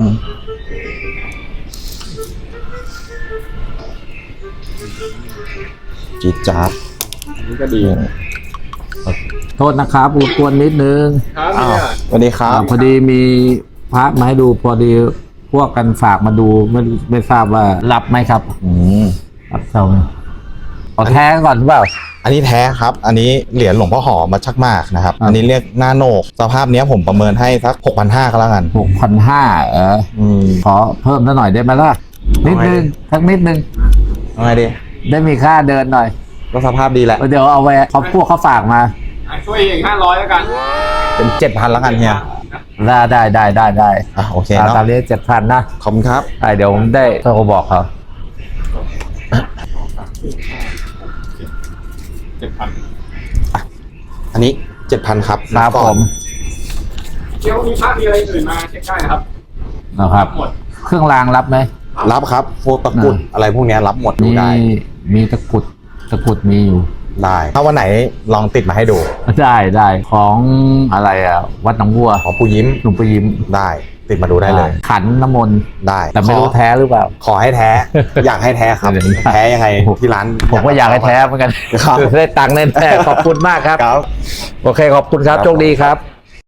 อืมจีดจ๊าดนี่ก็ดี โทษนะครับรบกวนนิดนึงครับอ้าวเนี่ยสวัสดีครับอ่าพอดีมีพระมาให้ดูพอดีพวกกันฝากมาดูไม่ไม่ทราบว่ารับไหมครับอืมรับเซาไหมเอาแท้ก่อนหรือเปล่า อันนี้แท้ครับ อันนี้เหรียญหลวงพ่อหอมาชักมากนะครับอ่าอันนี้เรียกหน้าโหนก สภาพเนี้ยผมประเมินให้สักหกพันห้าก็แล้วกัน หกพันห้าเอออืม ขอเพิ่มซะหน่อยได้ไหมล่ะ นิดนึงสักนิดนึง เอาไงดี ได้มีค่าเดินหน่อย ก็สภาพดีแหละ เดี๋ยวเอาไว้เขาพวกเขาฝากมา อะช่วยอีกห้าร้อยแล้วกัน เป็นเจ็ดพันแล้วกันเฮียได้ได้ได้ได้ได้อะโอเคอ่าเนาะตามนี้เจ็ดพันนะขอบคุณครับ ได้เดี๋ยวผมได้โทรบอกเขา เจ็ดพันอันนี้เจ็ดพันครับครับก่ผอนมเดี๋ยวมีภาพมีอะไรอื่นมาเช็คได้นะครับนะครับ หมดเครื่องรางรับไหม รับครับพวกตะกรุดอ่าอะไรพวกเนี้ยรับหมดดูมีได้ มีตะกรุดตะกรุดมีอยู่ ได้ ถ้าวันไหนลองติดมาให้ดู ได้ได้ของอะไรอะวัดหนองบัวของปูยิ้มหลวงปู่ยิ้มได้ ติดมาดูได้เลย ขันน้ำมนต์ได้แต่ไม่ขอรู้แท้หรือเปล่า ขอให้แท้ อยากให้แท้ครับเดี๋ยวนี้แท้ยังไงที่ร้าน ผมก็อยากให้แท้เหมือนกันครับ ได้ตังค์แน่ๆขอบคุณมากครับ ครับ โอเคขอบคุณครับครับโชคดีครับ